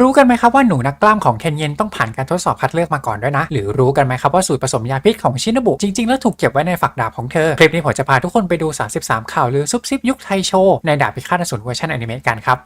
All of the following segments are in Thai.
รู้กันไหมครับว่าหนูนักกล้ามของเคนเยนต้องผ่านการทดสอบคัดเลือกมาก่อนด้วยนะ หรือรู้กันไหมครับว่าสูตรผสมยาพิษของชินบุ จริง ๆ แล้วถูกเก็บไว้ในฝักดาบของเธอ คลิปนี้ผมจะพาทุกคนไปดู 33 ข่าวลือซุบซิบยุคไทยโชว์ในดาบพิฆาตอสูรเวอร์ชันอนิเมะกันครับ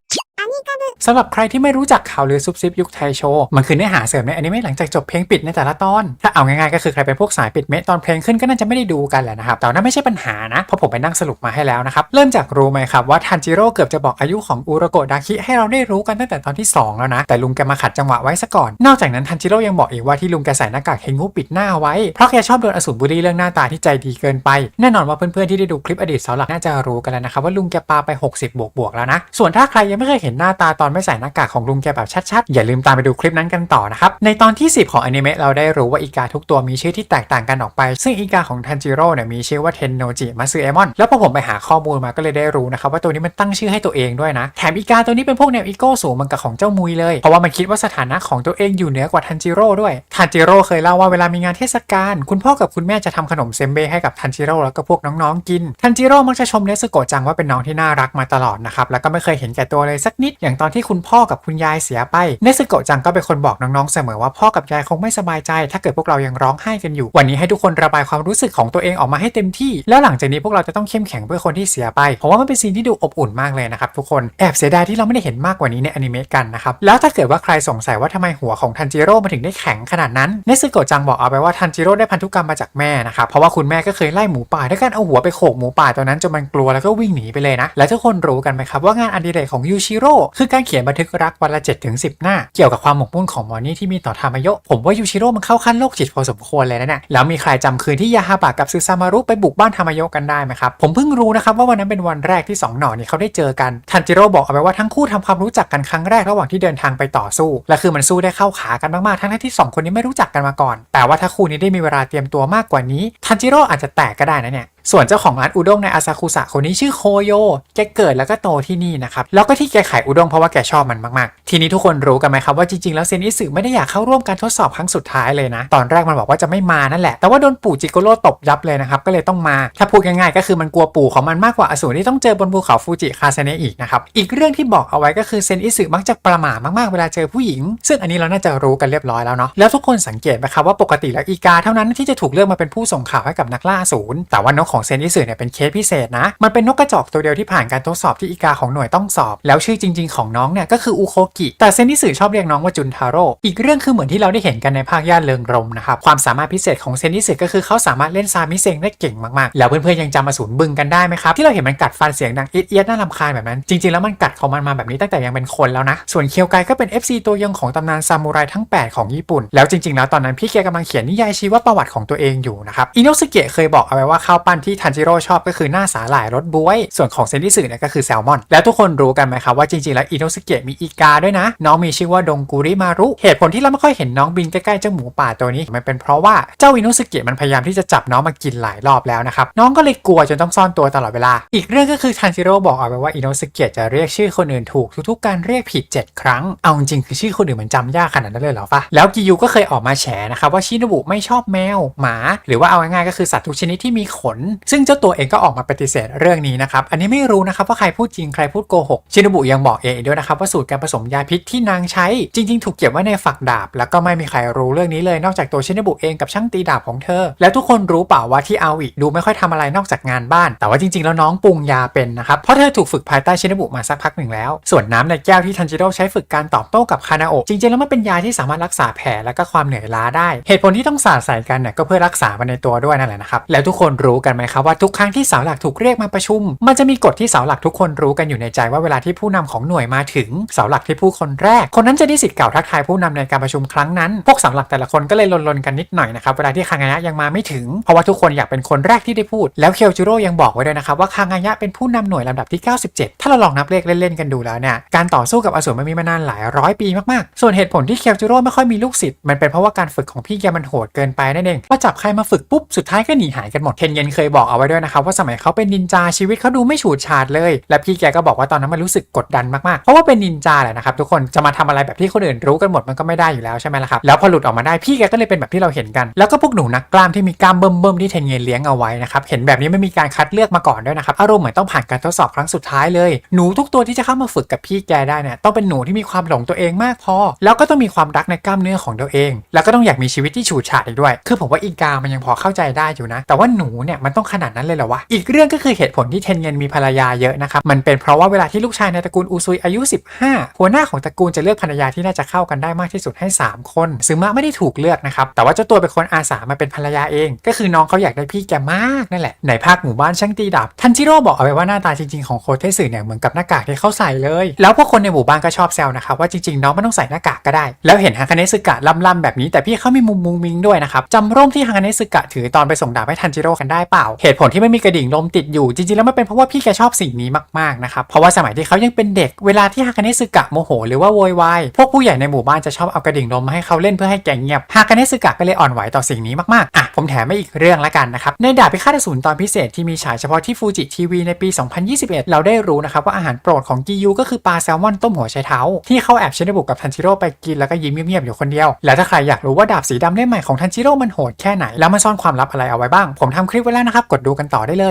สำหรับใครที่ไม่รู้จักข่าวลือซุบซิบยุคไทยโชว์มันคือเนื้อหาเสริมในอนิเมะหลังจากจบเพลงปิดในแต่ละตอน ถ้าเอาง่ายๆก็คือใครเป็นพวกสายปิดเมะตอนเพลงขึ้นก็น่าจะไม่ได้ดูกันแหละนะครับแต่นั่นไม่ใช่ปัญหานะเพราะผมไปนั่งสรุปมาให้แล้วนะครับเริ่มจากรู้ไหมครับว่าทันจิโร่เกือบจะบอกอายุของอุระโกดาคิให้เราได้รู้กันตั้งแต่ตอนที่ 2 แล้วนะ แต่ลุงแกมาขัดจังหวะไว้ซะก่อน นอกจากนั้นทันจิโร่ยังบอกอีกว่าที่ลุงแกใส่หน้ากากเฮงุปิดหน้าไว้ เพราะแกชอบโดนอสูรบุรีเรื่องหน้าตาที่ใจดีเกินไป แน่นอนว่าเพื่อนๆที่ได้ดูคลิปอดีตเสาหลักน่าจะรู้กันแล้วนะครับว่าลุงแกปาไป 60 บวกบวกๆแล้วนะส่วนถ้าใครยังไม่เคยเห็นหน้าตาตอนอนไม่ใส่หน้ากากของลุงแกแบบชัดๆ อย่าลืมตามไปดูคลิปนั้นกันต่อนะครับ ในตอนที่ 10 ของอนิเมะเราได้รู้ว่าอีกาทุกตัวมีชื่อที่แตกต่างกันออกไป ซึ่งอีกาของทันจิโร่เนี่ยมีชื่อว่าเทนโนจิมาซึเอมอนแล้วพอผมไปหาข้อมูลมาก็เลยได้รู้นะครับว่าตัวนี้มันตั้งชื่อให้ตัวเองด้วยนะแถมอีกาตัวนี้เป็นพวกแนวอีโก้สูงเหมันกับของเจ้ามุยเลยเพราะว่ามันคิดว่าสถานะของตัวเองอยู่เหนือกว่าทันจิโร่ด้วยทันจิโร่เคยเล่าว่าเวลามีงานเทศกาลคุณพ่อกับคุณแม่จะทำขนมเซมเบให้กับทันจิโร่แล้วก็พวกน้องๆกินทันจิโร่มักจะชมเนสโกจังว่าเป็นน้องที่น่ารักมาตลอดนะครับแล้วก็ไม่เคยเห็นแก่ตัวเลยสักนิดอย่างตอนที่คุณพ่อกับคุณยายเสียไปเนสโกะจังก็เป็นคนบอกน้องๆเสมอว่าพ่อกับยายคงไม่สบายใจ ถ้าเกิดพวกเรายังร้องไห้กันอยู่ วันนี้ให้ทุกคนระบายความรู้สึกของตัวเองออกมาให้เต็มที่ แล้วหลังจากนี้พวกเราจะต้องเข้มแข็งเพื่อคนที่เสียไปเพราะว่ามันเป็นซีนที่ดูอบอุ่นมากเลยนะครับทุกคนแอบเสียดายที่เราไม่ได้เห็นมากกว่านี้ในอนิเมะกันนะครับแล้วถ้าเกิดว่าใครสงสัยว่าทำไมหัวของทันจิโร่มาถึงได้แข็งขนาดนั้นเนซึโกะจังบอกเอาไปว่าทันจิโร่ได้พันธุกรรมมาจากแม่นะครับเพราะว่าคุณแม่ก็เคยไล่หมูป่าด้วยการเอาหัวไปโขกหมูป่าตัวนั้นจนมันกลัวแล้วก็วิ่งหนีไปเลยนะและทุกคนรู้กันไหมครับว่างานอดิเรกของยูชิโร่คือการเขียนบันทึกรักวันละ7ถึง10 หน้า เกี่ยวกับความหมกมุ่นของหมอนี่ที่มีต่อทามายะผมว่ายูชิโร่มันเข้าขั้นโรคจิตพอสมควรเลยนะเนี่ยแล้วมีใครจำคืนที่ยาฮาบะกับซึซามารุไปบุกบ้านทามายะกันได้ไหมครับผมเพิ่งรู้นะครับว่าวันนั้นเป็นวันแรกที่สองหน่อนี่เขาได้เจอกันทันจิโร่บอกเอาไว้ว่าทั้งคู่ทำความรู้จักกันครั้งแรกระหว่างที่เดินทางไปต่อสู้ และคือมันสู้ได้เข้าขากันมากๆทั้งที่สองคนนี้ไม่รู้จักกันมาก่อน แต่ว่าถ้าคู่นี้ได้มีเวลาเตรียมตัวมากกว่านี้ทันจิโร่อาจจะแตกก็ได้นะเนี่ย ส่วนเจ้าของร้านอุด้งในอาซากุสะคนนี้ชื่อโคโย แกเกิดแล้วก็โตที่นี่นะครับ แล้วก็ที่แกขายอุด้งเพราะว่าแกชอบมันมากๆ ทีนี้ทุกคนรู้กันไหมครับว่าจริงๆ แล้วเซนอิสึไม่ได้อยากเข้าร่วมการทดสอบครั้งสุดท้ายเลยนะ ตอนแรกมันบอกว่าจะไม่มานั่นแหละ แต่ว่าโดนปู่จิโกโร่ตบยับเลยนะครับ ก็เลยต้องมา ถ้าพูดง่ายๆ ก็คือมันกลัวปู่ของมันมากกว่าอสูรที่ต้องเจอบนภูเขาฟูจิคาเซเนะอีกนะครับ อีกเรื่องที่บอกเอาไว้ก็คือเซนอิสึมักจะประหม่ามากๆ เวลาเจอผู้หญิง ซึ่งอันนี้เราน่าจะรู้กันเรียบร้อยแล้วเนาะ แล้วทุกคนสังเกตไหมครับว่าปกติแล้วอีกาเท่านั้นที่จะถูกเลือกมาเป็นผู้ส่งข่าวให้กับนักล่าอสูรแต่ว่านกของเซนอิสึเนี่ยเป็นเคสพิเศษนะ มันเป็นนกกระจอกตัวเดียวที่ผ่านการทดสอบที่อีกาของหน่วยต้องสอบ แล้วชื่อจริง ๆ ของน้องเนี่ยก็คืออุโคกิแต่เซนอิสึชอบเรียกน้องว่าจุนทาโร่อีกเรื่องคือเหมือนที่เราได้เห็นกันในภาคย่านเริงรมนะครับความสามารถพิเศษของเซนอิสึก็คือเขาสามารถเล่นซามิเซงได้เก่งมากๆ แล้วเพื่อนๆยังจำอสูรบึงกันได้ไหมครับที่เราเห็นมันกัดฟันเสียงดังเอียดๆน่ารำคาญแบบนั้นจริงๆแล้วมันกัดของมันมาแบบนี้ตั้งแต่ยังเป็นคนแล้วนะส่วนเคียวไกก็เป็น FC ตัวยงของตำนานซามูไรทั้ง 8 ของญี่ปุ่น แล้วจริงๆแล้วตอนนั้นพี่แกกำลังเขียนนิยายชีวประวัติของตัวเองอยู่นะครับอิโนสเกะเคยบอกเอาไว้ว่าข้าวปั้นที่ทันจิโร่ชอบก็คือหน้าสาหร่ายรสบวย ส่วนของเซนดิสึเนี่ยก็คือแซลมอน แล้วทุกคนรู้กันไหมครับว่าจริงๆ แล้วอิโนสเกะมีอีกาด้วยนะ น้องมีชื่อว่าดงกุริมารุ เหตุผลที่เราไม่ค่อยเห็นน้องบินใกล้ๆเจ้าหมูป่าตัวนี้มันเป็นเพราะว่าเจ้าอิโนสเกะมันพยายามที่จะจับน้องมากินหลายรอบแล้วนะครับน้องก็เลยกลัวจนต้องซ่อนตัวตลอดเวลา อีกเรื่องก็คือทันจิโร่บอกเอาไว้ว่าอิโนสเกะจะเรียกชื่อคนอื่นถูกทุกๆ การเรียกผิด 7 ครั้งเอาจริงคือชื่อคนอื่นมันจำยากขนาดนั้นเลยเหรอฟะแล้วกิยูก็เคยออกมาแฉนะครับว่าชินบุไม่ชอบแมวหมา หรือว่าเอาง่ายๆก็คือสัตว์ทุกชนิดที่มีขนซึ่งเจ้าตัวเองก็ออกมาปฏิเสธเรื่องนี้นะครับ อันนี้ไม่รู้นะครับว่าใครพูดจริงใครพูดโกหก ชินบุยังบอกเองด้วยนะครับว่าสูตรการผสมยาพิษที่นางใช้ จริง ๆ ถูกเก็บไว้ในฝักดาบ แล้วก็ไม่มีใครรู้เรื่องนี้เลยนอกจากตัวชินบุเองกับช่างตีดาบของเธอ แล้วทุกคนรู้เปล่าว่าที่อาวิดูไม่ค่อยทำอะไรนอกจากงานบ้าน แต่ว่าจริง ๆ แล้วน้องปรุงยาเป็นนะครับเพราะเธอถูกฝึกภายใต้ชินบุมาสักพักหนึ่งแล้ว ส่วนน้ำในแก้วที่ทันจิโร่ใช้ฝึกการตอบโต้กับคานาโอะจริงๆแล้วมันเป็นยาที่สามารถรักษาแผลและก็ความเหนื่อยล้าได้ เหตุผลที่ต้องสาดใส่กันเนี่ยก็เพื่อรักษามันในตัวด้วยนั่นแหละนะครับแล้วทุกคนรู้กันไหมครับว่าทุกครั้งที่เสาหลักถูกเรียกมาประชุม มันจะมีกฎที่เสาหลักทุกคนรู้กันอยู่ในใจว่าเวลาที่ผู้นำของหน่วยมาถึงเสาหลักที่ผู้คนแรก คนนั้นจะได้สิทธิ์เก่าทักทายผู้นำในการประชุมครั้งนั้น พวกเสาหลักแต่ละคนก็เลยลนๆกันนิดหน่อยนะครับเวลาที่คางายะยังมาไม่ถึงเพราะว่าทุกคนอยากเป็นคนแรกที่ได้พูด แล้วเคียวจูโร่ยังบอกไว้ด้วยนะครับว่าคางายะเป็นผู้นำหน่วยลำดับที่ 97 ถ้าเราลองนับเลขเล่นๆกันดูแล้วเนี่ยการต่อสู้กับอสูรมันมีมานานหลายร้อยปีมากๆ ส่วนเหตุผลที่เคียวจูโร่ไม่ค่อยมีลูกศิษย์มันเป็นเพราะว่าการฝึกของพี่แกมันโหดเกินไปนั่นเองพอจับใครมาฝึกปุ๊บสุดท้ายก็หนีหายกันหมดเคนเย็นเคยยบอกเอาไว้ด้วยนะครับว่าสมัยเขาเป็นนินจาชีวิตเขาดูไม่ฉูดฉาดเลย และพี่แกก็บอกว่าตอนนั้นมันรู้สึกกดดันมากๆเพราะว่าเป็นนินจาแหละนะครับทุกคนจะมาทำอะไรแบบที่คนอื่นรู้กันหมดมันก็ไม่ได้อยู่แล้วใช่ไหมล่ะครับแล้วพอหลุดออกมาได้พี่แกก็เลยเป็นแบบที่เราเห็นกัน แล้วก็พวกหนูนักกล้ามที่มีกล้ามเบิ่มๆที่เทนเยนเลี้ยงเอาไว้นะครับเห็นแบบนี้ไม่มีการคัดเลือกมาก่อนด้วยนะครับอารมณ์เหมือนต้องผ่านการทดสอบครั้งสุดท้ายเลยหนูทุกตัวที่จะเข้ามาฝึกกับพี่แกได้เนี่ยต้องเป็นหนูที่มีความหลงตัวเองมากพอ แล้วก็ต้องมีความรักในกล้ามเนื้อของตัวเอง แล้วก็ต้องอยากมีชีวิตที่ฉูดฉาดอีกด้วย คือผมว่าอีกามันยังพอเข้าใจได้อยู่นะ แต่ว่าหนูเนี่ยมันต้องขนาดนั้นเลยเหรอวะ อีกเรื่องก็คือเหตุผลที่เทนเยนมีภรรยาเยอะนะครับ มันเป็นเพราะว่าเวลาที่ลูกชายในตระกูลอูซุยอายุ 15 หัวหน้าของตระกูลจะเลือกภรรยาที่น่าจะเข้ากันได้มากที่สุดให้ 3 คนซึมะไม่ได้ถูกเลือกนะครับ แต่ว่าเจ้าตัวเป็นคนอาสามาเป็นภรรยาเอง ก็คือน้องเขาอยากได้พี่แกมากนั่นแหละ ในภาคหมู่บ้านช่างตีดาบทันจิโร่บอกเอาไว้ว่าหน้าตาจริงๆของโคเทสึเนี่ยเหมือนกับหน้ากากที่เขาใส่เลย แล้วพวกคนในหมู่บ้านก็ชอบแซวนะครับว่าจริงๆน้องไม่ต้องใส่หน้ากากก็ได้ แล้วเห็นฮากาเนสึกะล่ำๆแบบนี้แต่พี่เขามีมุมมุงมิงด้วยนะครับจำร่มที่ฮากาเนสึกะถือตอนไปส่งดาบให้ทันจิโร่กันได้เปล่าเหตุผลที่ไม่มีกระดิ่งลมติดอยู่จริงๆแล้วมันเป็นเพราะว่าพี่แกชอบสิ่งนี้มากๆนะครับเพราะว่าสมัยที่เขายังเป็นเด็กเวลาที่ฮากาเนะสึกะโมโหหรือว่าโวยวายพวกผู้ใหญ่ในหมู่บ้านจะชอบเอากระดิ่งลมมาให้เขาเล่นเพื่อให้แกเงียบฮากาเนะสึกะก็เลยอ่อนไหวต่อสิ่งนี้มากๆอะผมแถมไมาอีกเรื่องละกันนะครับในดาบพิฆาตอสูรตอนพิเศษที่มีฉายเฉพาะที่ฟูจิทีวีในปี 2021 เราได้รู้นะครับว่าอาหารโปรดของกิยูก็คือปลาแซลมอนต้มหัวไชเท้าที่เขาแอบชินบุกกับทันจิโร่ไปกินแล้วก็ยิ้มเงียบๆอยู่คนเดียว แล้วถ้าใครอยากรู้ว่าดาบสีดำเล่มใหม่ของทันจิโร่มันโหดแค่ไหนแล้วมันซ่อนความลับอะไรเอาไว้บ้างผมทำคลิปไว้แล้วนะครับ กดดูกันต่อได้เลย